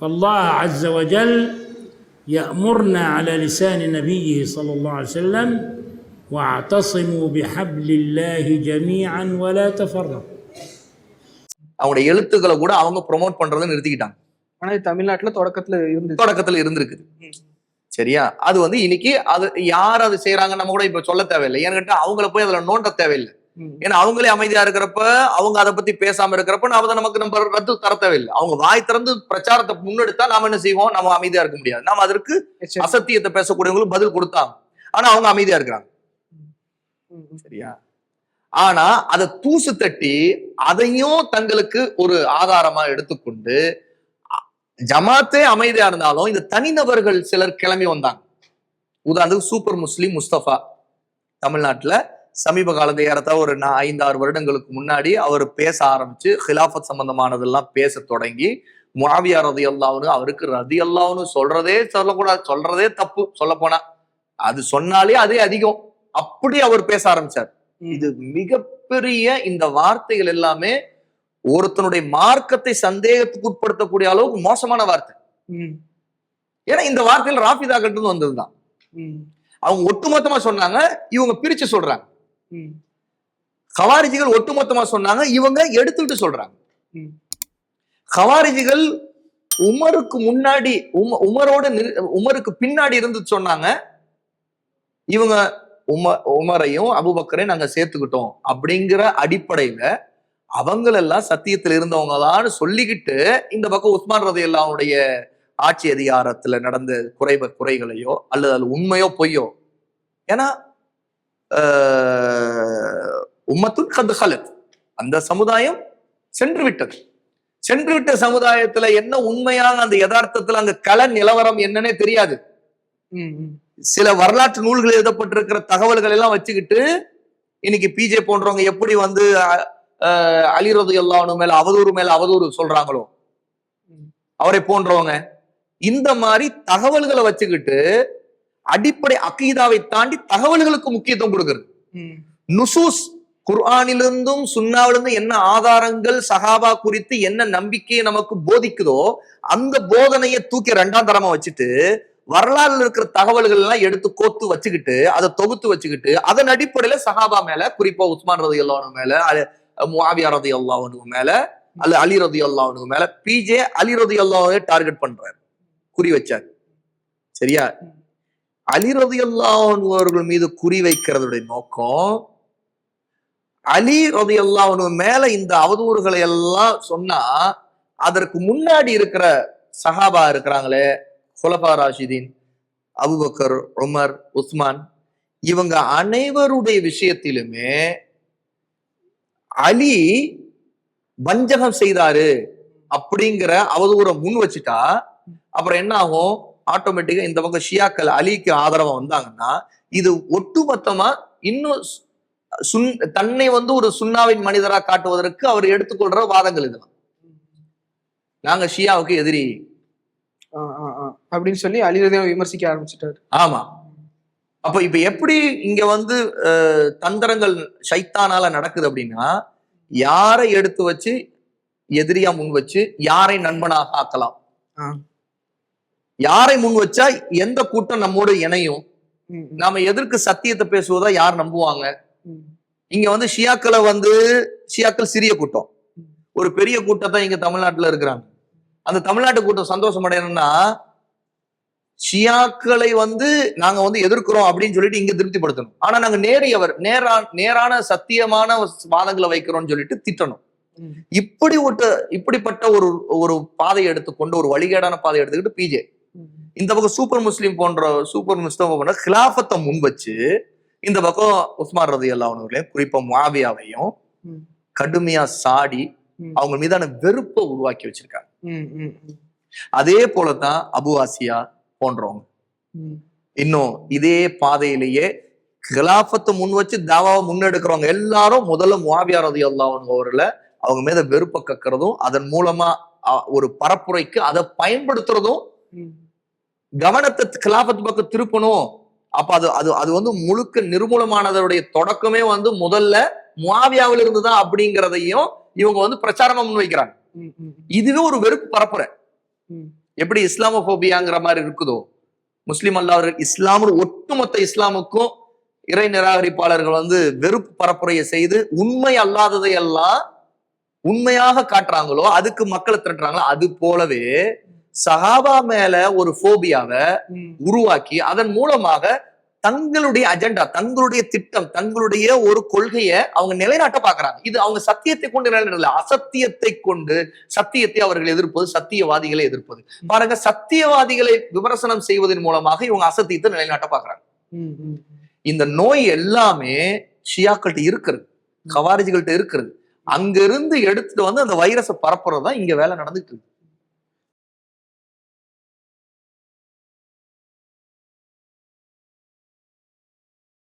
فالله عز وجل يأمرنا على لسان نبيه صلى الله عليه وسلم واعتصموا بحبل الله جميعا ولا تفرقوا அவங்களுடைய எழுத்துக்களை கூட அவங்க ப்ரொமோட் பண்றதை நிறுத்திக்கிட்டாங்க ஆனா இது தமிழ்நாட்டுல தொடக்கத்துல இருந்துச்சு தொடக்கத்துல இருந்திருக்குது சரியா அது வந்து இன்னைக்கு அது யார் அது செய்யறாங்கன்னு நம்ம கூட இப்ப சொல்ல தேவையில்லை ஏன்னு கேட்டா அவங்கள போய் அதுல நோண்ட தேவையில்லை ம். ஏன்னா அவங்களே அமைதியா இருக்கிறப்ப அவங்க அதை பத்தி பேசாம இருக்கிறப்ப நாம அதை நமக்கு நம்ம ரத்து தர தேவையில்லை அவங்க வாய் திறந்து பிரச்சாரத்தை முன்னெடுத்தா நாம என்ன செய்வோம்? நம்ம அமைதியா இருக்க முடியாது. நாம அதற்கு. அசத்தியத்தை பேசக்கூடியவங்களுக்கு பதில் கொடுத்தாங்க. ஆனா அவங்க அமைதியா இருக்கிறாங்க. சரியா? ஆனா அதை தூசு தட்டி அதையும் தங்களுக்கு ஒரு ஆதாரமா எடுத்துக்கொண்டு ஜமாத்தே அமைதியா இருந்தாலும் இந்த தனிநபர்கள் சிலர் கிளம்பி வந்தாங்க. உதாரணத்துக்கு சூப்பர் முஸ்லிம் முஸ்தபா தமிழ்நாட்டுல சமீப காலத்தை ஏறத்தா ஒரு நா- ஐந்தாறு வருடங்களுக்கு முன்னாடி அவர் பேச ஆரம்பிச்சு ஹிலாஃபத் சம்பந்தமானதெல்லாம் பேச தொடங்கி முஆவியா ரதி அல்லாவுன்னு அவருக்கு ரதி அல்லாவுன்னு சொல்றதே சொல்லக்கூடாது சொல்றதே தப்பு சொல்ல போனா அது சொன்னாலே அதே அதிகம். அப்படி அவர் பேச ஆரம்பிச்சார். இது மிகப்பெரிய இந்த வார்த்தைகள் எல்லாமே ஒருத்தனுடைய மார்க்கத்தை சந்தேகத்துக்கு உட்படுத்தக்கூடிய அளவுக்கு மோசமான வார்த்தை. ஏன்னா இந்த வார்த்தைகள் ராஃபிதாக்கிட்ட இருந்து வந்ததுதான் அவங்க ஒட்டுமொத்தமா சொன்னாங்க இவங்க பிரிச்சு சொல்றாங்க. ஹவாரிஜிகள் ஒட்டுமொத்தமா சொன்னாங்க இவங்க எடுத்துக்கிட்டு சொல்றாங்க. ஹவாரிஜிகள் உமருக்கு முன்னாடி உம உமரோட உமருக்கு பின்னாடி இருந்து சொன்னாங்க இவங்க உம உமரையும் அபுபக்கரையும் நாங்க சேர்த்துக்கிட்டோம் அப்படிங்கிற அடிப்படையில அவங்களெல்லாம் சத்தியத்தில் இருந்தவங்களான்னு சொல்லிக்கிட்டு இந்த பக்கம் உஸ்மான் ரதி அல்லாவுடைய ஆட்சி அதிகாரத்துல நடந்த குறை குறைகளையோ அல்லது அது உண்மையோ பொய்யோ. ஏன்னா ஆஹ், உம்மத்துல் கத் ஹலத் அந்த சமுதாயம் சென்று விட்டது சென்று விட்ட சமுதாயத்துல என்ன உண்மையான அந்த யதார்த்தத்துல அங்க கள நிலவரம் என்னன்னே தெரியாது. சில வரலாற்று நூல்கள் எழுதப்பட்டிருக்கிற தகவல்கள் எல்லாம் வச்சுக்கிட்டு இன்னைக்கு பிஜே போன்றவங்க எப்படி வந்து அஹ், அஹ், அலி ரது அல்லாஹ்வு மேல அவதூறு மேல அவதூறு சொல்றாங்களோ. அவரை போன்றவங்க. இந்த மாதிரி தகவல்களை வச்சுக்கிட்டு அடிப்படை அக்கீதாவை தாண்டி தகவல்களுக்கு முக்கியத்துவம் கொடுக்கிறது. நுசூஸ் குர்ஆனிலிருந்தும் சுன்னாவிலிருந்தும் என்ன ஆதாரங்கள் சஹாபா குறித்து என்ன நம்பிக்கையை நமக்கு போதிக்குதோ அந்த போதனையை தூக்கி ரெண்டாம் தரமா வச்சுட்டு வரலாறுல இருக்கிற தகவல்கள் எல்லாம் எடுத்து கோத்து வச்சுக்கிட்டு அதை தொகுத்து வச்சுக்கிட்டு அதன் அடிப்படையில சஹாபா மேல குறிப்பா உஸ்மான் ரதி அல்லாஹ் மேல முஆவியா ரதி அல்லாஹ் மேல அல்ல அலி ரதி அல்லாஹ் மேல பிஜே அலி ரதி அல்லாஹ் டார்கெட் பண்றாரு. குறி வச்சார். சரியா? அலிரதி அல்லாஹன் அவர்கள் மீது குறி வைக்கிறதுடைய நோக்கம் அலி ரதி மேல இந்த அவதூறுகளை எல்லாம் சொன்னா அதற்கு முன்னாடி இருக்கிற சஹாபா இருக்கிறாங்களே ஹுலபா ராஷிதீன் அபுபக்கர் உமர் உஸ்மான் இவங்க அனைவருடைய விஷயத்திலுமே அலி வஞ்சகம் செய்தாரு அப்படிங்கிற அவதூறை முன் வச்சுட்டா அப்புறம் என்ன ஆகும்? ஆட்டோமேட்டிக்கா இந்த பக்கம் ஷியாக்கள் அலிக்கு ஆதரவா வந்தாங்கன்னா இது ஒட்டுமொத்தமா இன்னும் சுன் தன்னை வந்து ஒரு சுன்னாவின் மனிதரா காட்டுவதற்கு அவர் எடுத்துக்கொள்ற வாதங்கள் இதெல்லாம் நாங்க ஷியாவுக்கு எதிரி. அப்படின்னு சொல்லி அலிரதியை விமர்சிக்க ஆரம்பிச்சிட்டாரு. ஆமா. அப்ப இப்ப எப்படி இங்க வந்து தந்திரங்கள் சைத்தானால நடக்குது அப்படின்னா யாரை எடுத்து வச்சு எதிரியா முன் வச்சு யாரை நண்பனாக ஆக்கலாம். யாரை முன் வச்சா எந்த கூட்டம் நம்மோடு இணையும்? நாம எதற்கு சத்தியத்தை பேசுவதா யார் நம்புவாங்க. இங்க வந்து ஷியாக்களை வந்து ஷியாக்கள் சிறிய கூட்டம். ஒரு பெரிய கூட்டம் தான் இங்க தமிழ்நாட்டுல இருக்கிறாங்க. அந்த தமிழ்நாட்டு கூட்டம் சந்தோஷம் அடையணும்னா ஷியாக்களை வந்து நாங்க வந்து எதிர்க்கிறோம் அப்படின்னு சொல்லிட்டு இங்க திருப்திப்படுத்தணும். ஆனா நாங்க நேரியவர் நேரா நேரான சத்தியமான வாதங்களை வைக்கிறோம்னு சொல்லிட்டு திட்டணும். இப்படி ஒரு இப்படிப்பட்ட ஒரு ஒரு பாதையை எடுத்துக்கொண்டு ஒரு வழிகேடான பாதையை எடுத்துக்கிட்டு பிஜே. இந்த பக்கம் சூப்பர் முஸ்லீம் போன்ற சூப்பர் முஸ்லிம் போன்ற கிலாஃபத்தை முன் வச்சு இந்த பக்கம் உஸ்மான் ரதி அல்லாஹர்களையும் குறிப்பா முஆவியாவையும் ம். கடுமையா சாடி. அவங்க மீதான வெறுப்பை உருவாக்கி வச்சிருக்காங்க அதே போலதான் அபு ஆசியா போன்றவங்க. இன்னும் இதே பாதையிலேயே கிலாஃபத்தை முன் வச்சு தாவாவை முன்னெடுக்கிறவங்க எல்லாரும் முதல்ல முஆவியா ரதி அல்லாஹ் அவர்களை அவங்க மீத வெறுப்பை கக்கிறதும் அதன் மூலமா ஒரு பரப்புரைக்கு அதை பயன்படுத்துறதும். கவனத்தை கிலாபத் பக்கம் திருப்பணும். அப்ப அது அது அது வந்து முழுக்க நிர்மூலமானதோடைய தொடக்கமே வந்து முதல்ல முவாவியாவில இருந்து தான் அப்படிங்கிறதையும் இவங்க வந்து பிரச்சாரமா முன்வைக்கிறாங்க. இதுவே ஒரு வெறுப்பு பரப்புரை. ம். எப்படி இஸ்லாமோபியாங்கிற மாதிரி இருக்குதோ. முஸ்லிம் அல்லாதவர்கள் இஸ்லாம்னு ஒட்டுமொத்த இஸ்லாமுக்கும் இறை நிராகரிப்பாளர்கள் வந்து வெறுப்பு பரப்புரையை செய்து உண்மை அல்லாததை எல்லாம் உண்மையாக காட்டுறாங்களோ அதுக்கு மக்களை திரட்டுறாங்களோ அது போலவே சஹாபா மேல ஒரு போபியாவை. உருவாக்கி அதன் மூலமாக தங்களுடைய அஜெண்டா தங்களுடைய திட்டம் தங்களுடைய ஒரு கொள்கையை அவங்க நிலைநாட்ட பாக்குறாங்க. இது அவங்க சத்தியத்தை கொண்டு நிலைநாட்டல. அசத்தியத்தை கொண்டு சத்தியத்தை அவர்கள் எதிர்ப்பது சத்தியவாதிகளை எதிர்ப்பது. பாருங்க சத்தியவாதிகளை விமர்சனம் செய்வதன் மூலமாக இவங்க அசத்தியத்தை நிலைநாட்ட பாக்குறாங்க. இந்த நோய் எல்லாமே ஷியாக்கள்கிட்ட இருக்கிறது கவாரிஜிகள்கிட்ட இருக்கிறது அங்க இருந்து எடுத்துட்டு வந்து அந்த வைரஸை பரப்புறது தான் இங்க வேலை நடந்துட்டு இருக்கு.